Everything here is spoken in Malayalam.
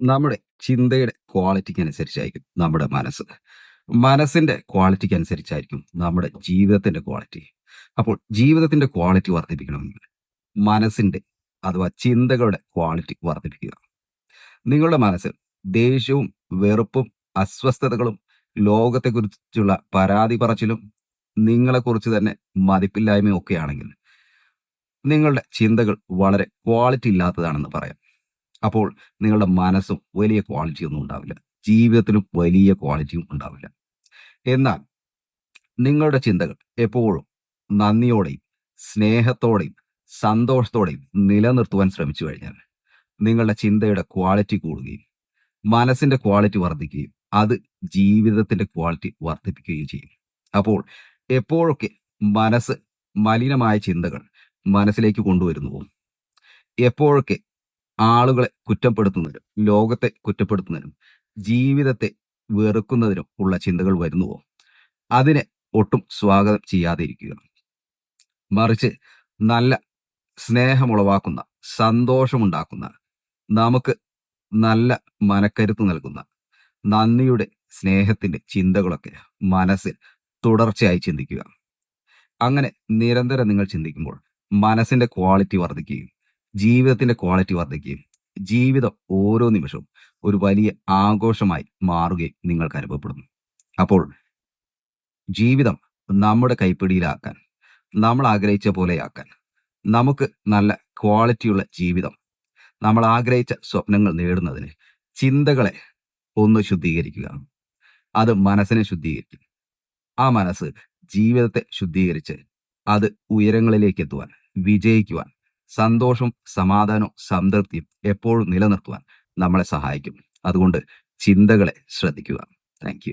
നമ്മുടെ ചിന്തയുടെ ക്വാളിറ്റിക്ക് അനുസരിച്ചായിരിക്കും നമ്മുടെ മനസ്സ്. മനസ്സിന്റെ ക്വാളിറ്റിക്ക് അനുസരിച്ചായിരിക്കും നമ്മുടെ ജീവിതത്തിന്റെ ക്വാളിറ്റി. അപ്പോൾ ജീവിതത്തിന്റെ ക്വാളിറ്റി വർദ്ധിപ്പിക്കണമെങ്കിൽ മനസ്സിന്റെ അഥവാ ചിന്തകളുടെ ക്വാളിറ്റി വർദ്ധിപ്പിക്കുക. നിങ്ങളുടെ മനസ്സിൽ ദേഷ്യവും വെറുപ്പും അസ്വസ്ഥതകളും ലോകത്തെക്കുറിച്ചുള്ള പരാതി പറച്ചിലും നിങ്ങളെക്കുറിച്ച് തന്നെ മതിപ്പില്ലായ്മയും ഒക്കെ ആണെങ്കിൽ നിങ്ങളുടെ ചിന്തകൾ വളരെ ക്വാളിറ്റി ഇല്ലാത്തതാണെന്ന് പറയാം. അപ്പോൾ നിങ്ങളുടെ മനസ്സും വലിയ ക്വാളിറ്റിയൊന്നും ഉണ്ടാവില്ല. ജീവിതത്തിലും വലിയ ക്വാളിറ്റിയും ഉണ്ടാവില്ല. എന്നാൽ നിങ്ങളുടെ ചിന്തകൾ എപ്പോഴും നന്ദിയോടെയും സ്നേഹത്തോടെയും സന്തോഷത്തോടെയും നിലനിർത്തുവാൻ ശ്രമിച്ചു കഴിഞ്ഞാൽ നിങ്ങളുടെ ചിന്തയുടെ ക്വാളിറ്റി കൂടുകയും മനസ്സിന്റെ ക്വാളിറ്റി വർദ്ധിക്കുകയും അത് ജീവിതത്തിന്റെ ക്വാളിറ്റി വർദ്ധിപ്പിക്കുകയും ചെയ്യും. അപ്പോൾ എപ്പോഴൊക്കെ മനസ്സ് മലിനമായ ചിന്തകൾ മനസ്സിലേക്ക് കൊണ്ടുവരുന്നുവോ എപ്പോഴൊക്കെ ആളുകളെ കുറ്റപ്പെടുത്തുന്നതിനും ലോകത്തെ കുറ്റപ്പെടുത്തുന്നതിനും ജീവിതത്തെ വെറുക്കുന്നതിനും ഉള്ള ചിന്തകൾ വരുന്നുവോ? അതിനെ ഒട്ടും സ്വാഗതം ചെയ്യാതിരിക്കുക. മറിച്ച് നല്ല സ്നേഹമുളവാക്കുന്ന സന്തോഷമുണ്ടാക്കുന്ന നമുക്ക് നല്ല മനക്കരുത്ത് നൽകുന്ന നന്ദിയുടെ സ്നേഹത്തിന്റെ ചിന്തകളൊക്കെ മനസ്സിൽ തുടർച്ചയായി ചിന്തിക്കുക. അങ്ങനെ നിരന്തരം നിങ്ങൾ ചിന്തിക്കുമ്പോൾ മനസ്സിന്റെ ക്വാളിറ്റി വർദ്ധിക്കുകയും ജീവിതത്തിന്റെ ക്വാളിറ്റി വർദ്ധിക്കുകയും ജീവിതം ഓരോ നിമിഷവും ഒരു വലിയ ആഘോഷമായി മാറുകയും നിങ്ങൾക്ക് അനുഭവപ്പെടുന്നു. അപ്പോൾ ജീവിതം നമ്മുടെ കൈപ്പിടിയിലാക്കാൻ നമ്മൾ ആഗ്രഹിച്ച പോലെയാക്കാൻ നമുക്ക് നല്ല ക്വാളിറ്റിയുള്ള ജീവിതം നമ്മൾ ആഗ്രഹിച്ച സ്വപ്നങ്ങൾ നേടുന്നതിന് ചിന്തകളെ ഒന്ന് ശുദ്ധീകരിക്കുക. അത് മനസ്സിനെ ശുദ്ധീകരിക്കും. ആ മനസ്സ് ജീവിതത്തെ ശുദ്ധീകരിച്ച് അത് ഉയരങ്ങളിലേക്ക് എത്തുവാൻ വിജയിക്കുവാൻ സന്തോഷവും സമാധാനവും സംതൃപ്തിയും എപ്പോഴും നിലനിർത്തുവാൻ നമ്മളെ സഹായിക്കും. അതുകൊണ്ട് ചിന്തകളെ ശ്രദ്ധിക്കുക. താങ്ക്